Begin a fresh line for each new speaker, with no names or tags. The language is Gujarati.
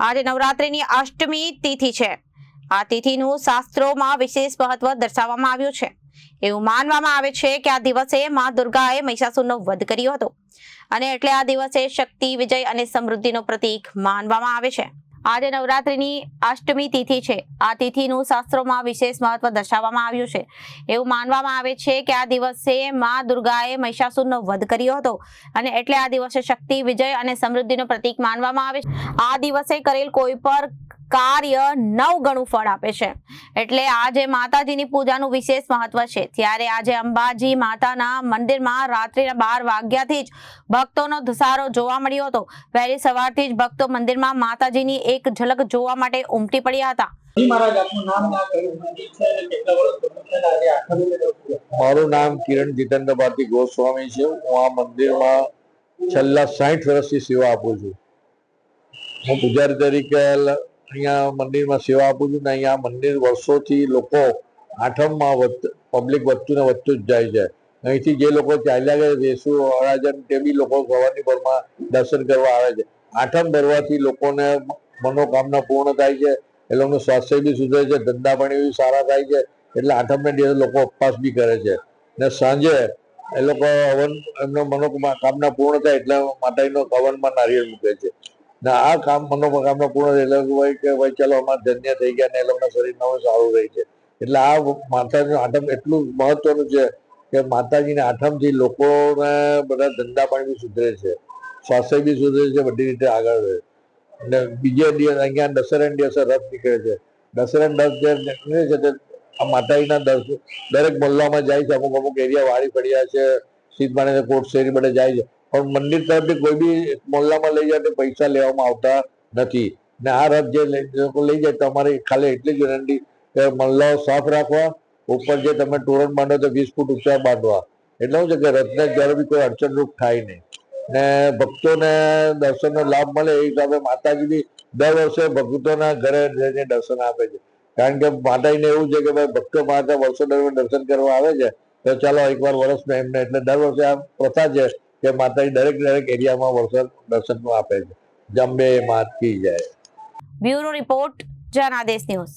આજે નવરાત્રિની અષ્ટમી તિથિ છે. આ તિથિનું શાસ્ત્રોમાં વિશેષ મહત્વ દર્શાવવામાં આવ્યું છે. એવું માનવામાં આવે છે કે આ દિવસે મા દુર્ગાએ મહિષાસુરનો વધ કર્યો હતો. અને એટલે આ દિવસે શક્તિ, વિજય અને સમૃદ્ધિનો પ્રતીક માનવામાં આવે છે. આજે નવરાત્રિની અષ્ટમી તિથિ છે. આ તિથિનું શાસ્ત્રોમાં વિશેષ મહત્વ દર્શાવવામાં આવ્યું છે. એવું માનવામાં આવે છે કે આ દિવસે મા દુર્ગાએ મહિષાસુરનો વધ કર્યો હતો અને એટલે આ દિવસે શક્તિ, વિજય અને સમૃદ્ધિનો પ્રતીક માનવામાં આવે છે. આ દિવસે કરેલ કોઈ પર કાર્ય નવ ગણું ફળ આપે છે. એટલે આજે માતાજીની પૂજાનું વિશેષ મહત્વ છે. ત્યારે આજે અંબાજી માતાના મંદિરમાં રાત્રિના બાર વાગ્યાથી જ ભક્તોનો ધસારો જોવા મળ્યો હતો. વહેલી સવારથી જ ભક્તો મંદિરમાં માતાજીની એક ઝલક જોવા માટે ઉમટી પડ્યા હતા.
મારું નામ કિરણ જીતેન્દ્ર ભારતી ગોસ્વામી છે. હું આ મંદિરમાં છેલ્લા સાઠ વર્ષથી સેવા આપું છું. હું પૂજારી તરીકે અહીંયા મંદિરમાં સેવા આપું છું ને અહીંયા મંદિર વર્ષોથી લોકો આઠમમાં પબ્લિક વધતું ને વધતું જ જાય છે. અહીંથી જે લોકો ચાલ્યા ગયા વેસુ અરાજન તે બી લોકો સવારની ભરમાં દર્શન કરવા આવે છે. આઠમ ભરવાથી લોકોને મનોકામના પૂર્ણ થાય છે એ લોકોનું સ્વાસ્થ્ય બી સુધરે છે, ધંધા પાણી બી સારા થાય છે, એટલે આઠમને દિવસે લોકો ઉપવાસ બી કરે છે. ને સાંજે એ લોકો હવન, એમનો મનોકામના પૂર્ણ થાય એટલે માતાજીનો હવનમાં નારિયેળ મૂકે છે. ને, આ કામ મનોકામના પૂર્ણ એટલે હોય કે ભાઈ, ચાલો, અમારે ધન્ય થઈ ગયા ને એ લોકોના શરીરમાં સારું રહે છે. એટલે આ માતાજીનું આઠમ એટલું મહત્વનું છે કે માતાજીને આઠમથી લોકોને બધા ધંધા પાણી બી સુધરે છે. સ્વાસ્થ્ય બી સુધરે છે, બધી રીતે આગળ રહે. અને બીજે દિવસ અહીંયા દશેરાના દિવસે રથ નીકળે છે. દશેરાના દસ જે નીકળે છે તે આ માતાજીના દરેક મહોલ્લામાં જાય છે. અમુક અમુક એરિયા વાળી પડ્યા છે. સીધમાને કોટ શેરી બધે જાય છે. પણ મંદિર તરફથી કોઈ બી મોલ્લામાં લઈ જાય તો પૈસા લેવામાં આવતા નથી. ને આ રથ જે લોકો લઈ જાય તમારી ખાલી એટલી જ વિનંતી કે મહલ્લાઓ સાફ રાખવા, ઉપર જે તમે તોરણ બાંધો તો વીસ ફૂટ ઊંચા બાંધવા. એટલે શું છે કે રથને જ્યારે બી કોઈ અડચણરૂપ થાય નહીં. ને ભક્તોને દર્શનનો લાભ મળે એ હિસાબે માતાજી બી દર વર્ષે ભક્તોના ઘરે જઈને દર્શન આપે છે. કારણ કે માતાજીને એવું છે કે ભાઈ ભક્તો માતા વર્ષો દરમિયાન દર્શન કરવા આવે છે, તો ચાલો એકવાર વર્ષમાં એમને એટલે દર વર્ષે આ પ્રથા છે કે માતાજી દરેક દરેક એરિયામાં વરસાદ દર્શન આપે છે. જંબે માત કી જાય.
Bureau report Janadesh news.